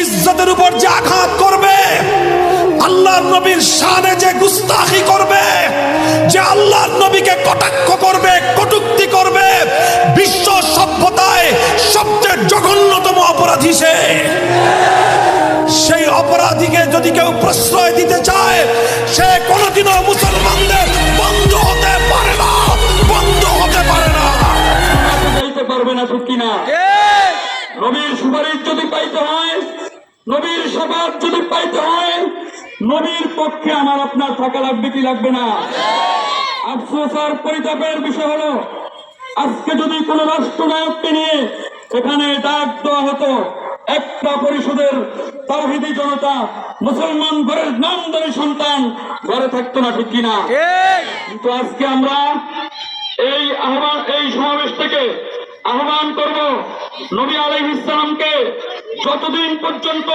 ইজ্জতের উপর যে আঘাত করবে আল্লাহর নবীর শানে যে গুস্তাখি করবে যে আল্লাহর নবীকে কটাক্ষ করবে কটুক্তি করবে বিশ্ব সভ্যতায় সবচেয়ে জঘন্যতম অপরাধী সে। সেই অপরাধীকে যদি কেউ প্রশ্রয় দিতে চায় সে কোনোদিনও মুসলমানদের বন্ধু হতে পারে না বন্ধু হতে পারে না। পাইতে পারবে না ঠিক কিনা? নবীর সুপারিশ যদি পাইতে হয় নবীর সবাদ যদি পাইতে হয় নবীর পক্ষে আমার আপনার থাকা লাগবে কি লাগবে না? আফসোস আর পরিতাপের বিষয় হলো আজকে যদি কোন রাষ্ট্রনায়ককে নিয়ে এখানে ডাক দেওয়া হতো একটা পরিষদের তাহিদি জনতা মুসলমান ঘরের নামদারি সন্তান ঘরে থাকতো না ঠিক কিনা? কিন্তু আজকে আমরা এই আহ্বান এই সমাবেশ থেকে আহ্বান করব নবী আলাই ইসলামকে যতদিন পর্যন্ত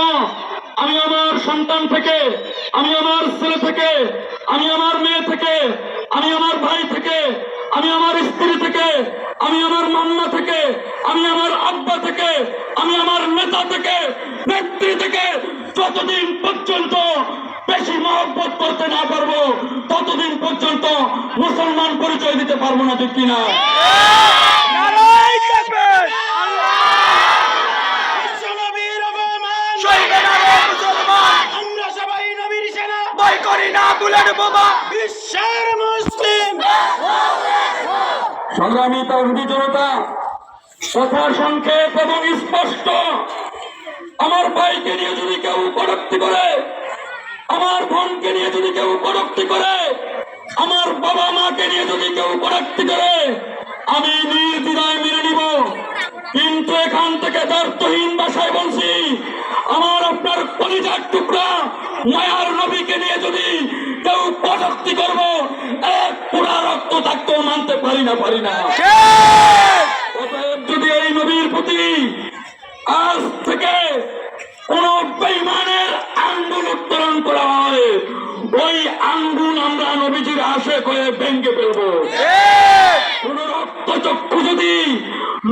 আমি আমার সন্তান থেকে, আমি আমার ছেলে থেকে, আমি আমার মেয়ে থেকে, আমি আমার ভাই থেকে, আমি আমার স্ত্রী থেকে, আমি আমার মাম্মা থেকে, আমি আমার আব্বা থেকে, আমি আমার নেতা থেকে, নেত্রী থেকে যতদিন পর্যন্ত বেশি মহব্বত করতে না পারব, ততদিন পর্যন্ত মুসলমান পরিচয় দিতে পারব না, ঠিক কিনা বিশ্বনবীর অপমান সইবে না রে মুসলমান আমরা সবাই নবীর সেনা ভয় বুলেট বোমা, বিশ্বের মুসলিম। সংগ্রামী তৌহিদি জনতা কথা সংক্ষেপ এবং স্পষ্ট। আমার ভাইকে নিয়ে যদি কেউ কটুক্তি করে, আমার বোনকে নিয়ে যদি কেউ কটুক্তি করে, আমার বাবা মাকে নিয়ে যদি কেউ কটুক্তি করে, আমি নির্দিদায় মেনে নিব। কিন্তু এখান থেকে দার্থহীন ভাষায় বলছি, আমার আপনার কলিজার টুকরা মায়ার নবীকে নিয়ে যদি কেউ কটুক্তি করব এক পুরা রক্ত থাকতেও মানতে পারি না পারি না। অতএব যদি এই নবীর প্রতি আজ থেকে কোন বেইমানের আঙ্গুল উত্তোলন করা হয় ওই আঙ্গুল আমরা নবীজির আশে করে ভেঙ্গে ফেলব। কোন রক্ত চক্ষু যদি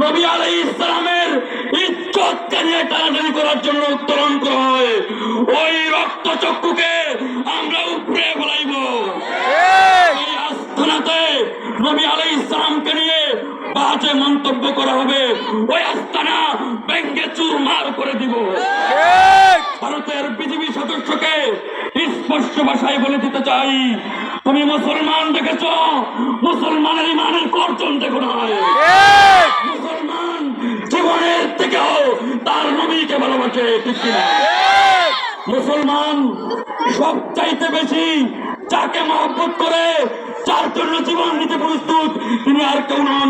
নবী আলাই ইসলামের ইজ্জতকে নিয়ে টানাটানি করার জন্য উত্তোলন করা হয় ওই রক্ত চক্ষুকে আমরা উপরে ফেলাইব এই আস্থানাতে নবী আলাই ইসলামকে নিয়ে বাজে মন্তব্য করা হবে ওই আস্তানা ব্যাংকে চুরমার করে দিব। ভারতের বিজেপি সদস্যকে স্পষ্ট ভাষায় বলে দিতে চাই তুমি মুসলমান দেখেছ? মুসলমানের ইমানের কর্তন দেখো না। মুসলমান জীবনের থেকেও তার নবীকে ভালোবাসে ঠিক মুসলমান সব চাইতে বেশি যাকে মহব্বত করে যার জন্য জীবন দিতে প্রস্তুত তিনি আর কেউ নন।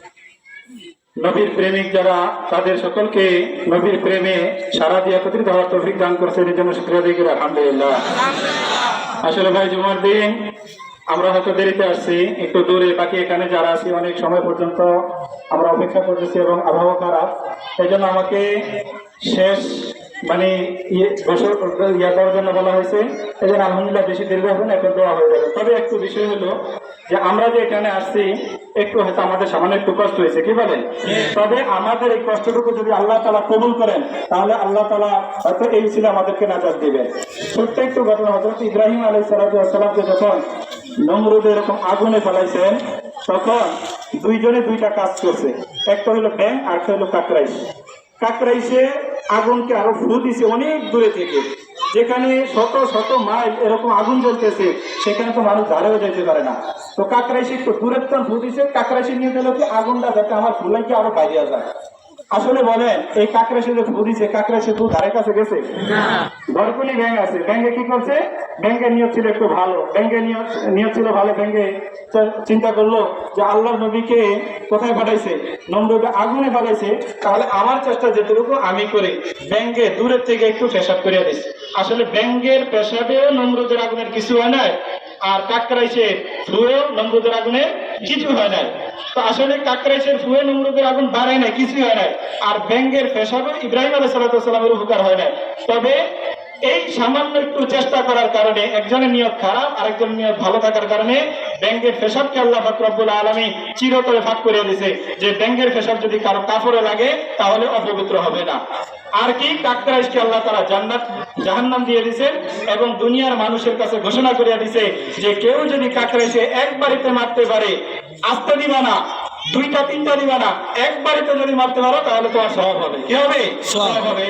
নবীর প্রেমিক যারা তাদের সকলকে নবীর প্রেমে সারা দিয়ে একত্রিত হওয়ার তৌফিক দান করছে। এর জন্য শুক্রিয়া দিয়ে আলহামদুলিল্লাহ। আসলে ভাই জুমার দিন আমরা হয়তো দেরিতে আসছি একটু দূরে। বাকি এখানে যারা আছি অনেক সময় পর্যন্ত আমরা অপেক্ষা করতেছি এবং আবহাওয়া খারাপ। এই জন্য আমাকে শেষ মানে ইয়ে বছর ইয়া দেওয়ার জন্য বলা হয়েছে। এই জন্য আলহামদুলিল্লাহ বেশি দীর্ঘ হবে না এখন দেওয়া হয়ে যাবে। তবে একটু বিষয় হলো যে আমরা যে এখানে আসছি একটু হয়তো আমাদের সামান্য একটু কষ্ট হয়েছে কি বলেন? তবে আমাদের এই কষ্টটুকু যদি আল্লাহ তালা কবুল করেন তাহলে আল্লাহ তালা হয়তো এই ছিল আমাদেরকে নাজাত দিবেন। ছোট্ট একটু ঘটনা হজরত ইব্রাহিম আলাই সালামকে যখন নমরুদ এরকম আগুনে ফেলাইছেন তখন দুইজনে দুইটা কাজ করছে। একটা হলো ব্যাং আর একটা হলো কাকরাইশ। কাকরাইশে আগুনকে আরও ফু দিছে অনেক দূরে থেকে। যেখানে শত শত মাইল এরকম আগুন জ্বলতেছে সেখানে তো মানুষ ধারেও যেতে পারে না। তো কাকরাইশে একটু দূরের তন ফু দিছে কাকরাইশে নিয়ে গেল কি? আগুনটা যাতে আমার ফুলাইকে আরও বাইরে যায়। আসলে বলেন এই কাকরাইশে যে ফু দিছে কাকরাইশে ফু ধারে কাছে গেছে? ধরকুনি ব্যাংক আছে। ব্যাংকে কি করছে? ব্যাংকের নিয়ত ছিল একটু ভালো। ব্যাংকের নিয়ত নিয়ত ছিল ভালো। ব্যাংকে চিন্তা করল যে আল্লাহর নবীকে কোথায় পাঠাইছে? নম্বরটা আগুনে পাঠাইছে। তাহলে আমার চেষ্টা যেটুকু আমি করি। ব্যাংকে দূরের থেকে একটু পেশাব করিয়া দিছি। আসলে ব্যাংকের পেশাবেও নম্রদের আগুনের কিছু হয় নাই। আর কাকরাইছে ফ্লুয়েও নম্রদের আগুনে কিছু হয় নাই। তো আসলে কাকরাইশের ফুয়ে নমরুদের আগুন বাড়ায় নাই, কিছুই হয় নাই। আর ব্যাঙ্গের ফেসাবে ইব্রাহিম আলাহ সাল্লামের উপকার হয় নাই। তবে এই সামান্য একটু চেষ্টা করার কারণে একজনের নিয়ত খারাপ, আরেকজনের নিয়ত ভালো থাকার কারণে ব্যাংকের ফেসাবকে আল্লাহ ফাকরাবুল আলমী চিরতরে ফাঁক করে দিছে যে ব্যাংকের ফেসাব যদি কারও কাপড়ে লাগে তাহলে অপবিত্র হবে না। আর কি? কাকরাইশকে আল্লাহ তারা জান্নাত জাহান্নাম দিয়ে দিছে এবং দুনিয়ার মানুষের কাছে ঘোষণা করিয়া দিছে যে কেউ যদি কাকরাইশে এক বাড়িতে মারতে পারে আস্তে দিবা না দুইটা তিনটা দিবা না এক বাড়িতে যদি মারতে পারো তাহলে তোমার স্বভাব হবে। কি হবে। স্বভাব হবে।